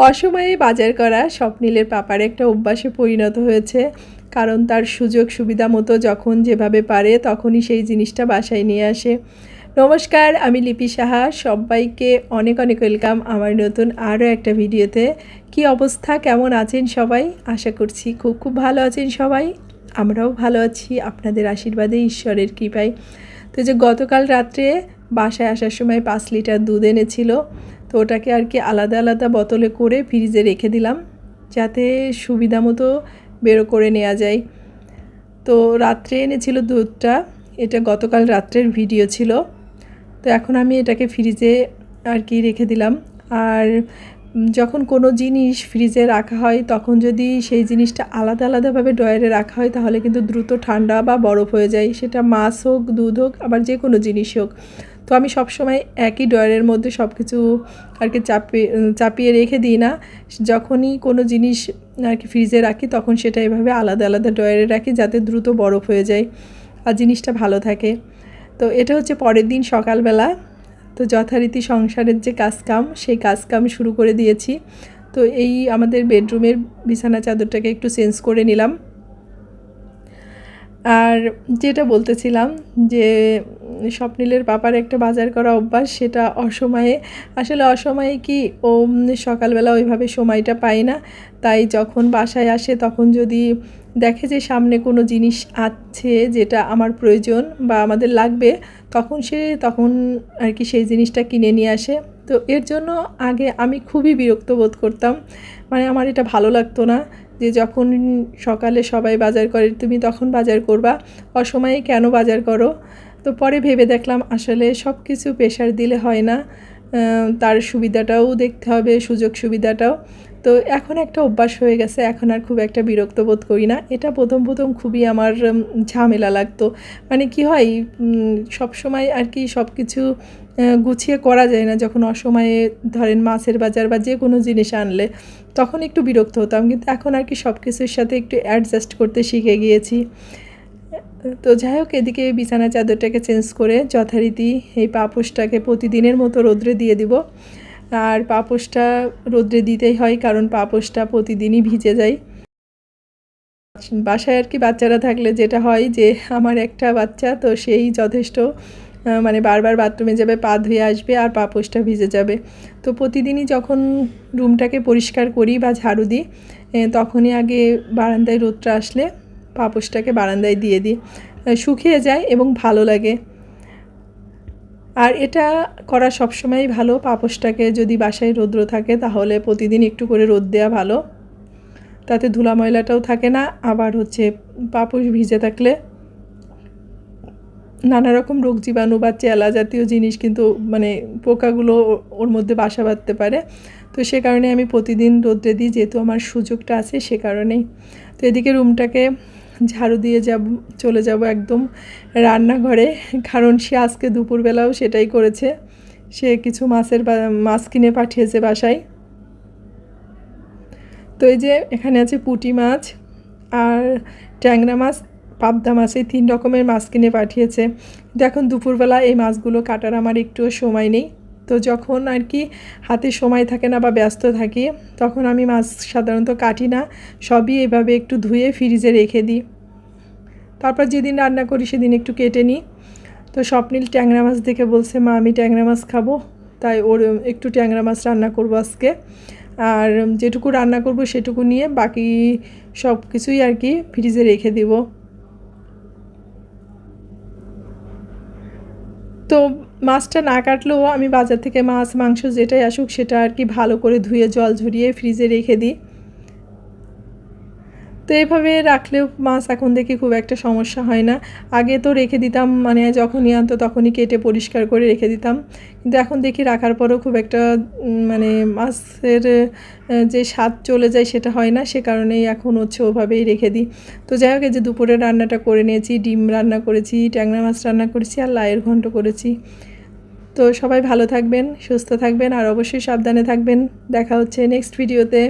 অসময়ে বাজার করা স্বপ্নীলের পাপার একটা অভ্যাসে পরিণত হয়েছে। কারণ তার সুযোগ সুবিধা মতো যখন যেভাবে পারে তখনই সেই জিনিসটা বাসায় নিয়ে আসে। নমস্কার, আমি লিপি সাহা। সবাইকে অনেক অনেক ওয়েলকাম আমার নতুন আরও একটা ভিডিওতে। কি অবস্থা? কেমন আছেন সবাই? আশা করছি খুব খুব ভালো আছেন সবাই। আমরাও ভালো আছি। আপনাদের আশীর্বাদে ঈশ্বরের কৃপায়। তো যে গতকাল রাত্রে বাসায় আসার সময় পাঁচ লিটার দুধ এনেছিল। তো ওটাকে আর কি আলাদা আলাদা বোতলে করে ফ্রিজে রেখে দিলাম, যাতে সুবিধা মতো বেরো করে নেওয়া যায়। তো রাত্রে এনেছিল দুধটা, এটা গতকাল রাত্রের ভিডিও ছিল। তো এখন আমি এটাকে ফ্রিজে আর কি রেখে দিলাম। আর যখন কোনো জিনিস ফ্রিজে রাখা হয়, তখন যদি সেই জিনিসটা আলাদা আলাদাভাবে ডয়ারে রাখা হয়, তাহলে কিন্তু দ্রুত ঠান্ডা বা বরফ হয়ে যায়। সেটা মাছ হোক, দুধ হোক, আবার যে কোনো জিনিস হোক। তো আমি সবসময় একই ডয়ারের মধ্যে সব কিছু আর কি চাপিয়ে চাপিয়ে রেখে দিই না। যখনই কোনো জিনিস আর কি ফ্রিজে রাখি, তখন সেটা এভাবে আলাদা আলাদা ডয়ারে রাখি যাতে দ্রুত বরফ হয়ে যায় আর জিনিসটা ভালো থাকে। তো এটা হচ্ছে পরের দিন সকালবেলা। তো যথারীতি সংসারের যে কাজকাম, সেই কাজকাম শুরু করে দিয়েছি। তো এই আমাদের বেডরুমের বিছানা চাদরটাকে একটু চেঞ্জ করে নিলাম। আর যেটা বলতেছিলাম যে স্বপ্নিলের পাপার একটা বাজার করা অভ্যাস, সেটা অসময়ে, আসলে অসময়ে কি ও সকালবেলা ওইভাবে সময়টা পায় না। তাই যখন বাসায় আসে, তখন যদি দেখে যে সামনে কোনো জিনিস আছে যেটা আমার প্রয়োজন বা আমাদের লাগবে, তখন সে, তখন আর কি সেই জিনিসটা কিনে নিয়ে আসে। তো এর জন্য আগে আমি খুবই বিরক্ত বোধ করতাম। মানে আমার এটা ভালো লাগতো না যে যখন সকালে সবাই বাজার করে, তুমি তখন বাজার করবা, অসময়ে কেন বাজার করো? তো পরে ভেবে দেখলাম আসলে সব কিছু প্রেশার দিলে হয় না। তার সুবিধাটাও দেখতে হবে, সুযোগ সুবিধাটাও। তো এখন একটা অভ্যাস হয়ে গেছে, এখন আর খুব একটা বিরক্ত বোধ করি না। এটা প্রথম প্রথম খুবই আমার ঝামেলা লাগতো। মানে কি হয় সব সময় আর কি সব কিছু গুছিয়ে করা যায় না। যখন অসময়ে ধরেন মাছের বাজার বা যে কোনো জিনিস আনলে, তখন একটু বিরক্ত হতাম। কিন্তু এখন আর কি সব কিছুর সাথে একটু অ্যাডজাস্ট করতে শিখে গিয়েছি। তো যাই হোক, এদিকে বিছানা চাদরটাকে চেঞ্জ করে যথারীতি এই পাপোশটাকে প্রতিদিনের মতো রোদ্রে দিয়ে দিব। আর পাপোশটা রোদ্রে দিতেই হয়, কারণ পাপোশটা প্রতিদিনই ভিজে যায়। বাসায় আর কি বাচ্চারা থাকলে যেটা হয় যে, আমার একটা বাচ্চা, তো সেই যথেষ্ট মানে বারবার বাথরুমে যাবে, পা ধুয়ে আসবে আর পাপোশটা ভিজে যাবে। তো প্রতিদিনই যখন রুমটাকে পরিষ্কার করি বা ঝাড়ু দিই তখনই আগে বারান্দায় রোদটা আসলে পাপোশটাকে বারান্দায় দিয়ে দিই। শুকিয়ে যায় এবং ভালো লাগে। আর এটা করা সবসময়ই ভালো। পাপোশটাকে যদি বাসায় রৌদ্র থাকে তাহলে প্রতিদিন একটু করে রোদ দেওয়া ভালো। তাতে ধুলা ময়লাটাও থাকে না। আবার হচ্ছে পাপোশ ভিজে থাকলে নানা রকম রোগ জীবাণু বা চেলা জাতীয় জিনিস কিন্তু মানে পোকাগুলো ওর মধ্যে বাসা বাঁধতে পারে। তো সে কারণে আমি প্রতিদিন রোদ্রে দিই। যেহেতু আমার সুযোগটা আছে সে কারণেই। তো এদিকে রুমটাকে ঝাড়ু দিয়ে যাব, চলে যাব একদম রান্নাঘরে। কারণ সে আজকে দুপুরবেলাও সেটাই করেছে। সে কিছু মাছের মাছ কিনে পাঠিয়েছে বাসায়। তো এই যে এখানে আছে পুটি মাছ আর ট্যাংরা মাছ, পাবদা মাছ, এই তিন রকমের মাছ কিনে পাঠিয়েছে। কিন্তু এখন দুপুরবেলা এই মাছগুলো কাটার আমার একটুও সময় নেই। তো যখন আর কি হাতে সময় থাকে না বা ব্যস্ত থাকি, তখন আমি মাছ সাধারণত কাটি না, সবই এভাবে একটু ধুয়ে ফ্রিজে রেখে দিই। তারপর যেদিন রান্না করি সেদিন একটু কেটে নিই। তো স্বপ্নিল ট্যাংরা মাছ দেখে বলছে, মা, আমি ট্যাংরা মাছ খাব। তাই ওর একটু ট্যাংরা মাছ রান্না করব আজকে। আর যেটুকু রান্না করব সেটুকু নিয়ে বাকি সব কিছুই আর কি ফ্রিজে রেখে দিব। তো মাছটা না কাটলেও আমি বাজার থেকে মাছ, মাংস যেটাই আসুক সেটা আর কি ভালো করে ধুয়ে জল ঝরিয়ে ফ্রিজে রেখে দিই। তো এভাবে রাখলেও মাছ এখন দেখি খুব একটা সমস্যা হয় না। আগে তো রেখে দিতাম মানে যখনই আনতো তখনই কেটে পরিষ্কার করে রেখে দিতাম। কিন্তু এখন দেখি রাখার পরেও খুব একটা মানে মাছের যে স্বাদ চলে যায় সেটা হয় না। সে কারণেই এখন হচ্ছে ওভাবেই রেখে দিই। তো যাই হোক যে দুপুরে রান্নাটা করে নিয়েছি, ডিম রান্না করেছি, ট্যাংরা মাছ রান্না করেছি আর লায়ের ঘন্ট করেছি। তো সবাই ভালো থাকবেন, সুস্থ থাকবেন আর অবশ্যই সাবধানে থাকবেন। দেখা হচ্ছে নেক্সট ভিডিওতে